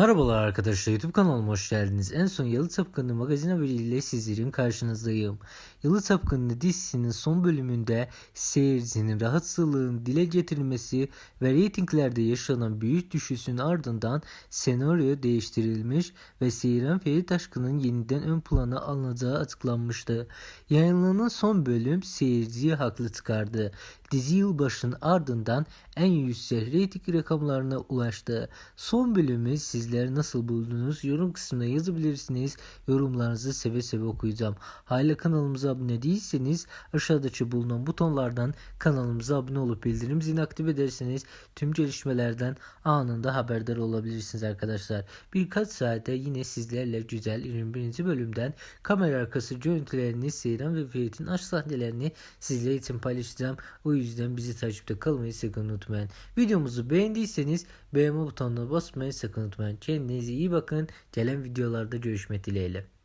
Merhabalar arkadaşlar YouTube kanalıma hoş geldiniz. En son Yalı Çapkını magazin haberiyle sizlerin karşınızdayım. Yalı Çapkını dizisinin son bölümünde seyircinin rahatsızlığın dile getirilmesi ve reytinglerde yaşanan büyük düşüşün ardından senaryo değiştirilmiş ve Seyran Ferit Aşkı'nın yeniden ön plana alınacağı açıklanmıştı. Yayınlanan son bölüm seyirciyi haklı çıkardı. Dizi yılbaşının ardından en yüksek reyting rakamlarına ulaştı. Son bölümü sizler nasıl buldunuz? Yorum kısmına yazabilirsiniz. Yorumlarınızı seve seve okuyacağım. Hala kanalımıza abone değilseniz aşağıdaki bulunan butonlardan kanalımıza abone olup bildirim zilini aktif ederseniz tüm gelişmelerden anında haberdar olabilirsiniz arkadaşlar. Birkaç saate yine sizlerle güzel 21. bölümden kamera arkası görüntülerini, Seyran ve Ferit'in aşk sahnelerini sizler için paylaşacağım. O yüzden bizi takipte kalmayı sakın unutmayın. Videomuzu beğendiyseniz beğenme butonuna basmayı sakın unutmayın. Kendinize iyi bakın. Gelen videolarda görüşmek dileğiyle.